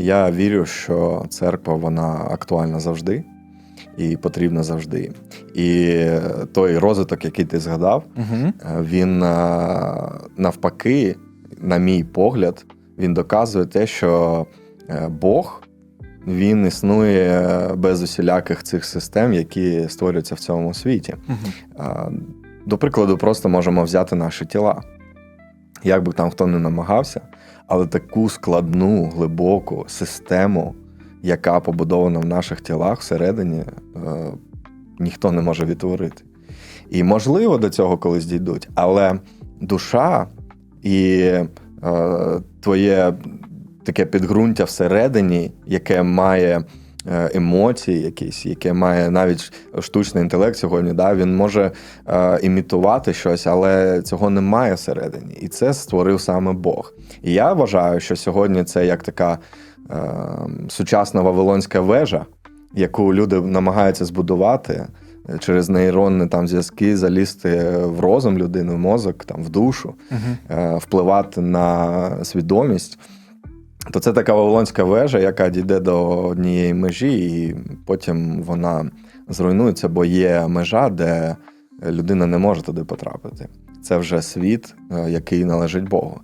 Я вірю, що церква вона актуальна завжди і потрібна завжди. І той розвиток, який ти згадав, Угу. Е, він е, навпаки, на мій погляд, він доказує те, що е, Бог він існує без усіляких цих систем, які створюються в цьому світі. Угу. Е, До прикладу, просто можемо взяти наші тіла. Як би там хто не намагався, але таку складну, глибоку систему, яка побудована в наших тілах всередині, е, ніхто не може відтворити. І можливо до цього колись дійдуть, але душа і е, твоє таке підґрунтя всередині, яке має емоції, якісь, яке має навіть штучний інтелект сьогодні, да, він може е, імітувати щось, але цього немає всередині. І це створив саме Бог. І я вважаю, що сьогодні це як така е, сучасна вавилонська вежа, яку люди намагаються збудувати е, через нейронні там зв'язки, залізти в розум людини, в мозок, там, в душу, е, впливати на свідомість. То це така вавилонська вежа, яка дійде до однієї межі, і потім вона зруйнується, бо є межа, де людина не може туди потрапити. Це вже світ, е, який належить Богу.